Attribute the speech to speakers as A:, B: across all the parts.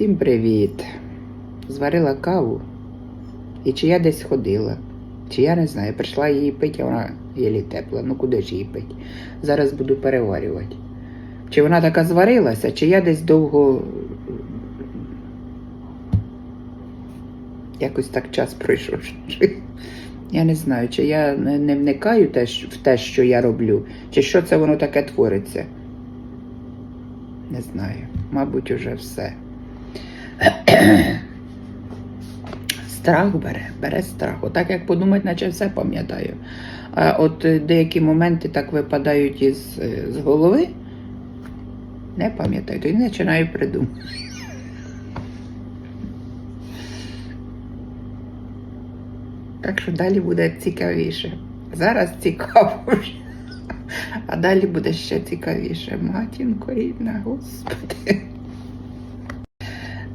A: Всім привіт! Зварила каву. І чи я десь ходила, чи я не знаю, прийшла її пити, а вона єлі тепла. Ну куди ж її пити? Зараз буду переварювати. Чи вона така зварилася, чи я десь довго. Якось так час пройшов. Я не знаю, чи я не вникаю в те, що я роблю, чи що це воно таке твориться. Не знаю. Мабуть, уже все. Страх бере, бере страх. Отак як подумати, наче все пам'ятаю. А от е, деякі моменти так випадають із е, з голови, не пам'ятаю, то і починаю придумати. Так що далі буде цікавіше. Зараз цікаво. А далі буде ще цікавіше. Матінко рідна, господи.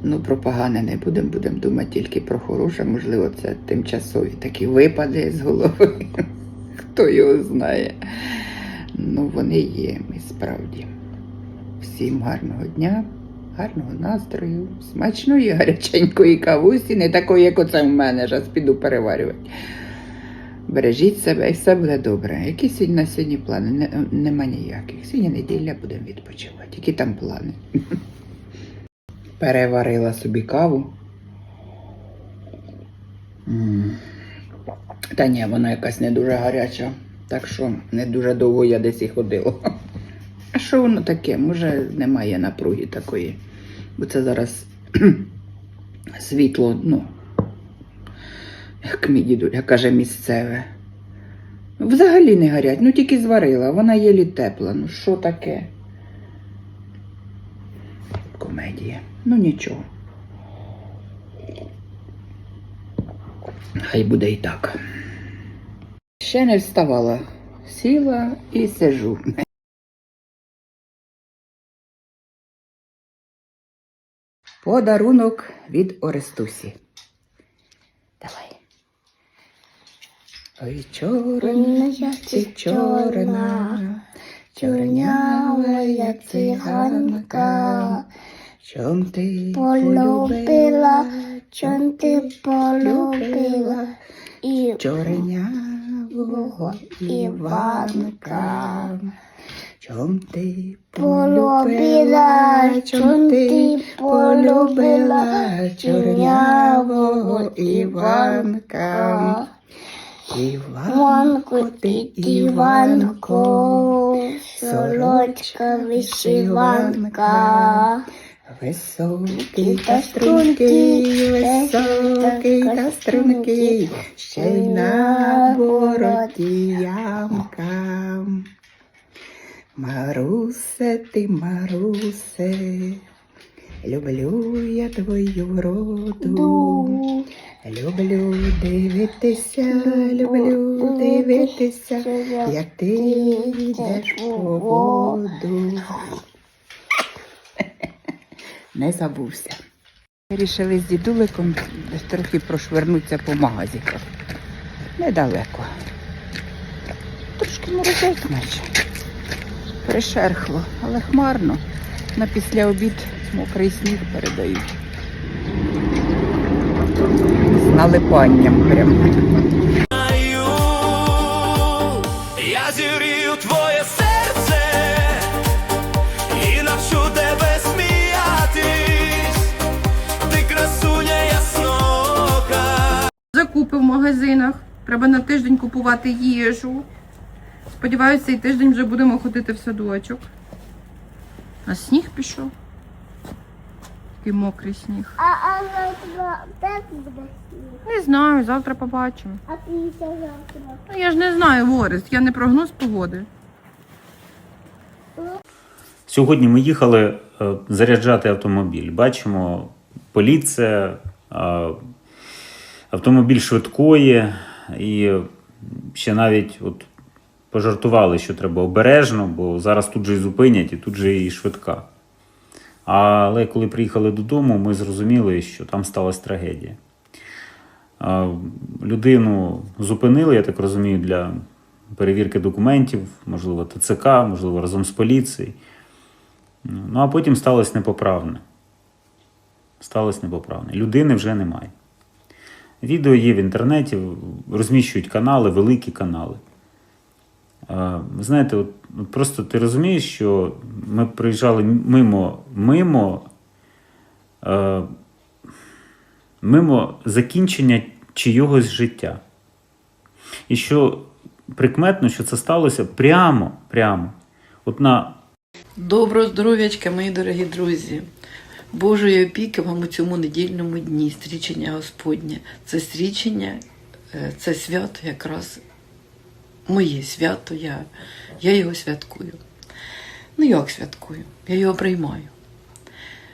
A: Ну, про погане не будемо, будемо думати тільки про хороше. Можливо, це тимчасові такі випади з голови. Хто його знає. Ну, вони є, і справді. Всім гарного дня, гарного настрою, смачної гаряченької кавусі, не такої, як оце в мене, зараз піду переварювати. Бережіть себе і все буде добре. Які сьогодні на сьогодні плани? Нема ніяких. Сьогодні неділя будемо відпочивати. Які там плани? Переварила собі каву. Та ні, вона якась не дуже гаряча. Так що не дуже довго я десь і ходила. А що воно таке? Може, немає напруги такої. Бо це зараз світло, ну, як мій дідуля каже, місцеве. Взагалі не гарять, ну тільки зварила, вона єлі тепла. Ну що таке? Комедія. Ну нічого. Хай буде і так. Ще не вставала. Сіла і сижу. Подарунок від Орестусі. Давай. Ой, чорна, ти чорна, чорнява я циганка. Чом ти
B: Полюбила, чом ти полюбила? і
A: чорнявого Іванка. Чом ти
B: полюбила, чом ти полюбила? чорнявого Іванка.
A: Іванко,
B: ти Іванко, сорочка вишиванка.
A: Високий та стрункий, високий та стрункий, ще й на бороді ямка. Марусе, ти, Марусе, люблю я твою вроду.
B: Ду.
A: Люблю дивитися, люблю дивитися, як ти йдеш по воду. Не забувся. Вирішили з дідуликом трохи прошвернутися по магазиках. Недалеко. Трошки морозець наче. Пришерхло, але хмарно. На після обід мокрий сніг передають. З налипанням прямо.
C: В магазинах. Треба на тиждень купувати їжу. Сподіваюся, цей тиждень вже будемо ходити в садочок. А сніг пішов. Такий мокрий сніг.
B: А, а завтра так буде сніг?
C: Не знаю, завтра побачимо.
B: А післязавтра?
C: Ну, я ж не знаю, Орест, я не прогноз погоди.
D: Сьогодні ми їхали е, заряджати автомобіль. Бачимо, поліція, е, автомобіль швидкої, і ще навіть от пожартували, що треба обережно, бо зараз тут же і зупинять, і тут же і швидка. Але коли приїхали додому, ми зрозуміли, що там сталася трагедія. Людину зупинили, я так розумію, для перевірки документів, можливо, ТЦК, можливо, разом з поліцією. Ну, а потім сталося непоправне. сталося непоправне. Людини вже немає. Відео є в інтернеті, розміщують канали, великі канали. Знаєте, от просто ти розумієш, що ми приїжджали мимо, мимо, е, мимо закінчення чийогось життя. І що прикметно, що це сталося прямо, прямо. От на
E: Доброго здоров'ячка, мої дорогі друзі. Божої опіки вам у цьому недільному дні, стрічення Господнє. Це стрічення, е, це свято якраз моє свято, я, я його святкую. Ну як святкую? Я його приймаю.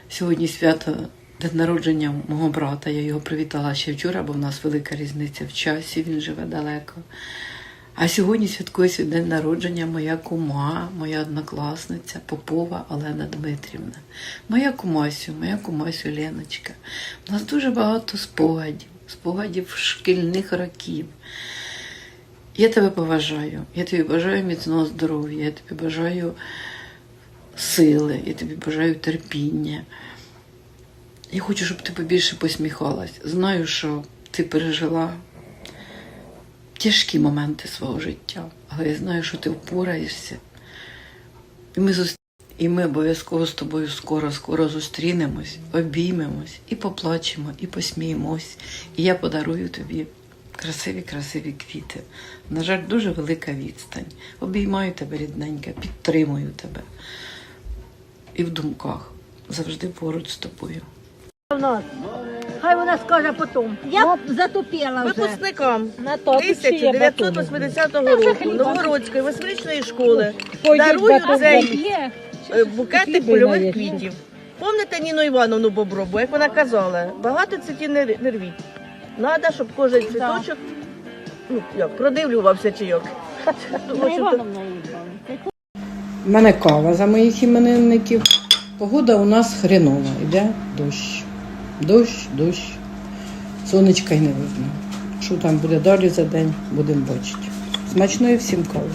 E: Сьогодні свято день народження мого брата. Я його привітала ще вчора, бо в нас велика різниця в часі, він живе далеко. А сьогодні святкує свій день народження моя кума, моя однокласниця Попова Олена Дмитрівна. Моя кумасю, моя кумасю Леночка. У нас дуже багато спогадів, спогадів шкільних років. Я тебе поважаю, я тобі бажаю міцного здоров'я, я тобі бажаю сили, я тобі бажаю терпіння. Я хочу, щоб ти побільше посміхалась. Знаю, що ти пережила тяжкі моменти свого життя, але я знаю, що ти впораєшся. І ми, зус... і ми обов'язково з тобою скоро-скоро зустрінемось, обіймемось і поплачемо, і посміємось. І я подарую тобі красиві, красиві квіти. На жаль, дуже велика відстань. Обіймаю тебе, рідненька, підтримую тебе. І в думках завжди поруч з тобою.
F: Хай вона скаже потім. Я затупила вже.
G: Випускникам
F: На то
G: 1980 року Новгородської восьмирічної школи дарую цей е, букетик польових квітів. Помните Ніну Івановну Бобробу, як вона казала, багато цвітів не, р- не рвіть. Надо, щоб кожен цвіточок ну, як, продивлювався чайок.
H: У мене кава за моїх іменинників. Погода у нас хренова, йде дощ. Дощ, дощ. Сонечка й не видно. Що там буде далі за день, будемо бачити. Смачної всім кави.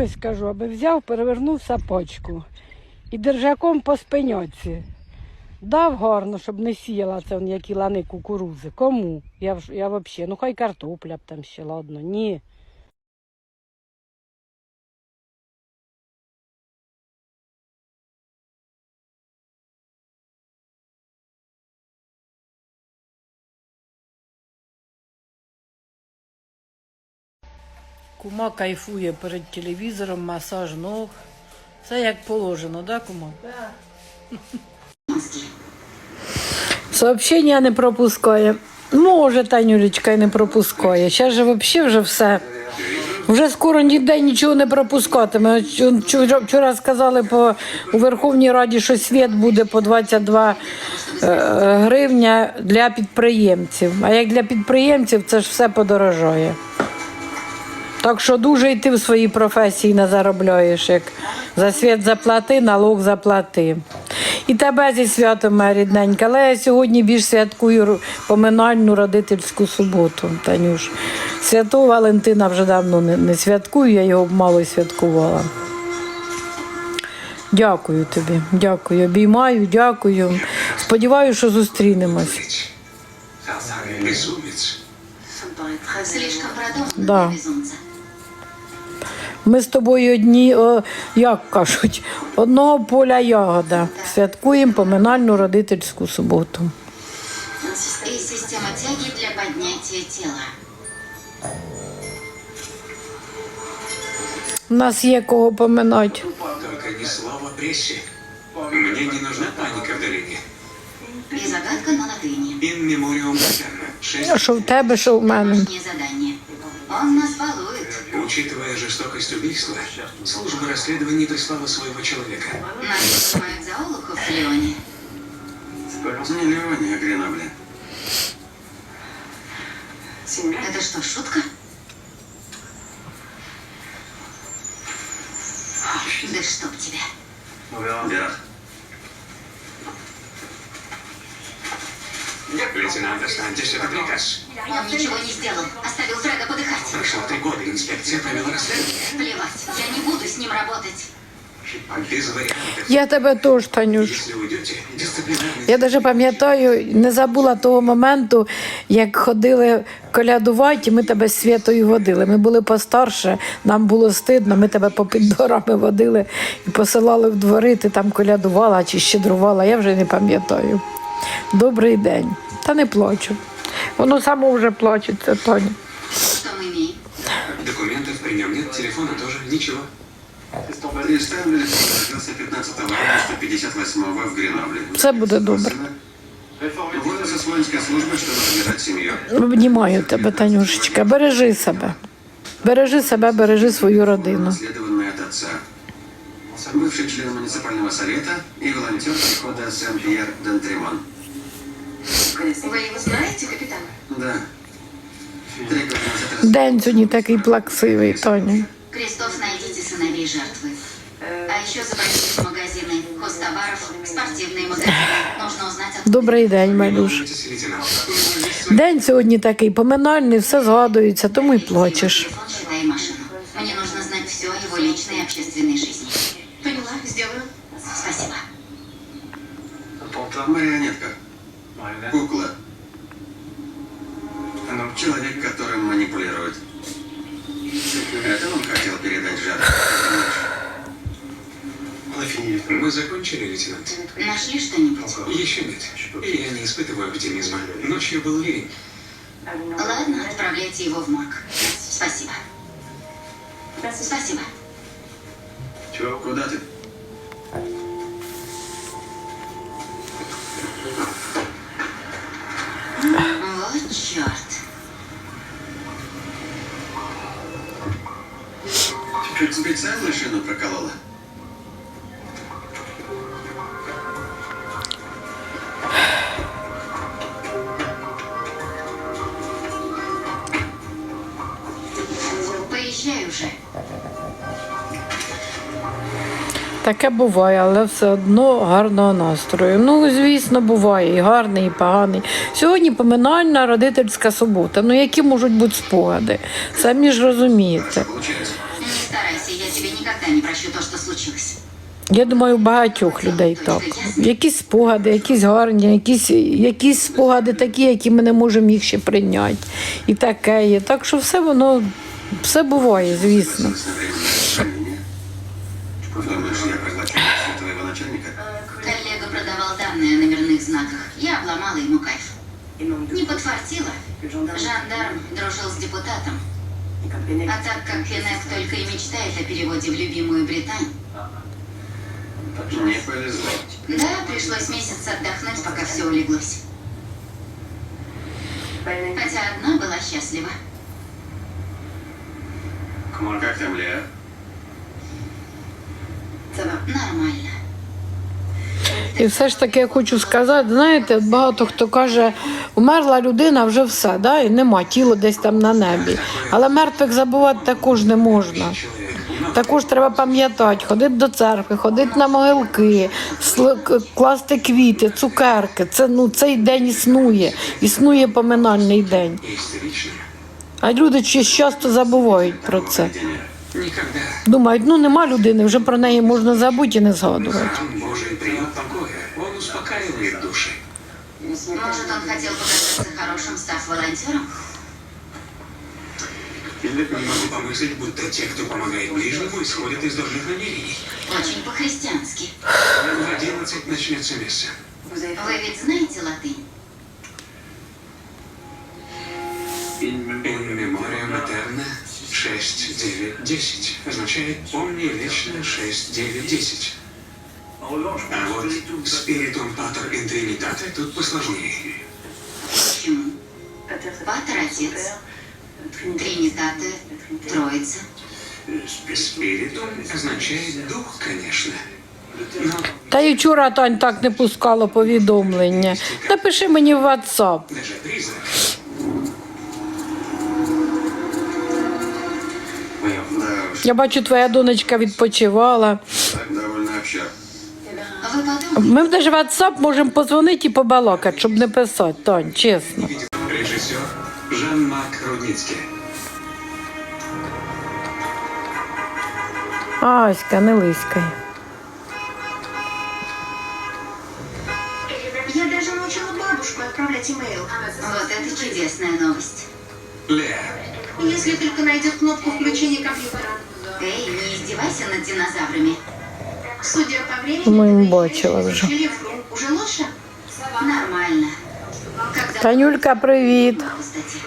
H: Ось кажу, аби взяв, перевернув сапочку і держаком по спиньоці. Дав гарно, щоб не сіяла це які лани кукурузи. Кому? Я, я взагалі, ну хай картопля б там ще, ладно. Ні.
E: Кума кайфує перед телевізором, масаж ног. Все як положено, да, кума?
H: Сообщення не пропускає. Може, Танюлечка і не пропускає. Зараз же взагалі вже все. Вже скоро ніде нічого не пропускатиме. Вчора сказали по, у Верховній Раді, що світ буде по 22 е, гривня для підприємців. А як для підприємців, це ж все подорожає. Так що дуже й ти в своїй професії не заробляєш. Як за світ заплати, налог заплати. І тебе зі святом, моя рідненька. Але я сьогодні більш святкую поминальну родительську суботу, Танюш. Святого Валентина вже давно не, не святкую, я його мало святкувала. Дякую тобі, дякую. Обіймаю, дякую. Сподіваюся, що зустрінемось.
I: Слишком продумано
H: Да.
I: безумца.
H: Ми з тобою одні, о, як кажуть, одного поля ягода. Святкуємо поминальну родительську суботу.
I: И система тяги для поднятия тела.
H: У нас є кого поминати.
J: Только не слова прессе. Мне не нужна паника в долине.
I: И загадка на
J: memoriam Paterna. Шесть.
H: Що в тебе, що в мене.
I: Он нас балует.
J: Учитывая жестокость убийства, служба расследований прислала своего человека.
I: Нас снимает зоологов в Леоне.
J: Не Леоне, а Гренобле.
I: Это что, шутка? Да чтоб тебя.
J: Ну, вера. Лейтенант, останьтесь, это приказ.
I: Он ничего не сделал. Оставил Фреда подыхать.
J: Прошло три года, инспекция провела расследование.
I: Плевать. Я не буду с ним работать.
J: Без вариантов.
H: Я тебе теж, Танюш.
J: Если уйдете, дисциплинарный...
H: Я навіть пам'ятаю, не забула того моменту, як ходили колядувати, і ми тебе з святою водили. Ми були постарше, нам було стидно, ми тебе по піддорами водили і посилали в двори, ти там колядувала чи щедрувала, я вже не пам'ятаю. Добрий день. Та не плачу. Воно само вже плачеться, Тоня.
I: Что мы имеем?
J: Документов при нем нет, телефона тоже, ничего. Представили, родился 15 августа 58 в Гренобле.
H: Все буде добре.
J: Уволился с воинской службы, чтобы содержать семью.
H: Обнімаю тебе, Танюшечка. Бережи себе. Бережи себе, бережи свою родину.
J: Наследованный от отца. Бывший член муниципального совета и волонтер прихода Сен-Пьер Д'Антремон.
I: Вы его знаете, капитан?
J: Да. Три года назад раз-
H: День сьогодні такий плаксивий, Тоня.
I: Крестов, найдите сыновей жертвы. А еще забросите магазины хозтоваров, спортивные магазины. Нужно узнать, откуда
H: Добрий день, Малюш.
J: Волнуйтесь, лейтенант.
H: День сьогодні такий поминальний, все згадується, тому й плачеш.
J: Марионетка. Кукла. Человек, которым манипулируют. Это он хотел передать жертве. Мы закончили, лейтенант?
I: Нашли что-нибудь?
J: Еще нет. И я не испытываю оптимизма. Ночью был ливень.
I: Ладно, отправляйте его в морг. Спасибо. Спасибо.
J: Куда ты?
I: Вот черт.
J: Специально шину проколола?
H: Таке буває, але все одно гарного настрою. Ну, звісно, буває і гарний, і поганий. Сьогодні поминальна родительська субота. Ну, які можуть бути спогади? Самі ж розумієте.
I: Я
H: думаю, у багатьох людей так. Якісь спогади, якісь гарні, якісь, якісь спогади такі, які ми не можемо їх ще прийняти. І таке є. Так що все воно, все буває, звісно.
J: Думаешь, я твоего начальника?
I: Коллега продавал данные о номерных знаках. Я обломала ему кайф. Не подфартило. Жандарм дружил с депутатом. А так как Кеннет только и мечтает о переводе в любимую Британь,
J: Не повезло.
I: да, пришлось месяц отдохнуть, пока все улеглось. Хотя одна была счастлива.
J: Как там Леа?
I: Нормально.
H: І все ж таки я хочу сказати, знаєте, багато хто каже, умерла людина вже все, да? і нема тіло десь там на небі. Але мертвих забувати також не можна. Також треба пам'ятати, ходити до церкви, ходити на могилки, класти квіти, цукерки. Це, ну, цей день існує. Існує поминальний день. А люди часто забувають про це.
J: Поведение. Никогда.
H: Думають, ну нема людини, вже про неї можна забути і не згадувати.
J: Храм Божий приют покоя. Он успокаивает души.
I: Может, он хотел показаться хорошим, став волонтером?
J: Не могу помыслить, будто те, кто помогает ближнему, исходят из добрых намерений.
I: Очень по-христиански.
J: В 11 начнется месса.
I: Вы ведь знаете латынь?
J: In memoria materna 6, 9, 10. Означает «помни вечно 6, 9, 10». А вот «spiritum pater in trinitate» тут посложнее.
I: Почему? Патер – отец, тринитаты – троица.
J: «Спиритум» означает «дух», конечно. Но
H: Та й вчора Тань так не пускало повідомлення. Напиши мені в WhatsApp. Я бачу, твоя донечка відпочивала. Ми навіть в WhatsApp можемо позвонити і побалакати, щоб не писати, Тань, чесно.
J: Жан-Мак Рудницкий.
H: Аська, не лиськай.
I: я даже научила бабушку отправлять имейл. Вот это чудесная новость.
J: Леа
I: Если только найдет кнопку включения компьютера. Эй, не издевайся над динозаврами. Судя по времени,
H: Мы им
I: вы
H: бачила
I: еще
H: уже.
I: изучили игру. Уже лучше? Нормально. Когда
H: Танюлька, привіт.
I: кстати.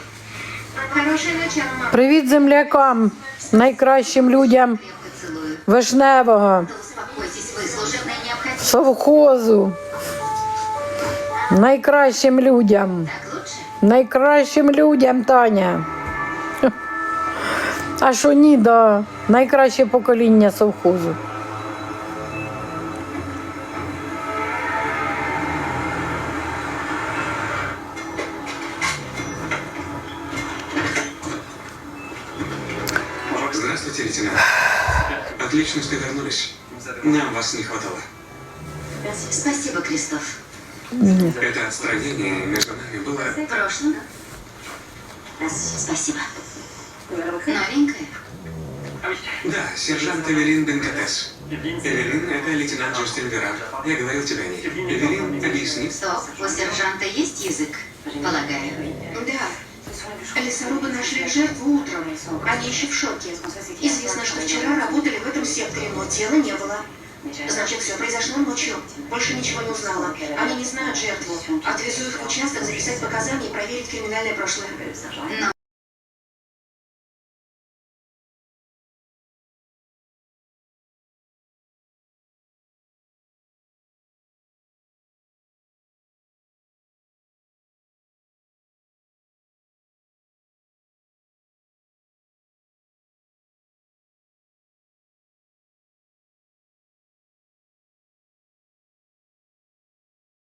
I: Хорошее начало, мама.
H: Привіт землякам, найкращим людям
I: Крепко целую.
H: вишневого,
I: Да успокойтесь вы, служебная необходимость.
H: совхозу. Найкращим людям.
I: Так лучше?
H: Найкращим людям, Таня. А що ні, да. Найкраще покоління совхозу.
J: Здравствуйте, лейтенант. Отлично, что вернулись. Нам вас не хватало.
I: Спасибо, Кристоф.
J: Это отстранение между нами было...
I: В прошлом? Спасибо. Новенькая?
J: Да, сержант Эвелин Бенкатес. Эвелин — это лейтенант Джустин Веран. Я говорил тебе о ней. Эвелин объяснит.
I: Стоп, у сержанта есть язык? Полагаю.
K: Да. Лесорубы нашли жертву утром. Они еще в шоке. Известно, что вчера работали в этом секторе, но тела не было. Значит, все произошло ночью. Больше ничего не узнала. Они не знают жертву. Отвезу их в участок, записать показания и проверить криминальное прошлое.
I: Но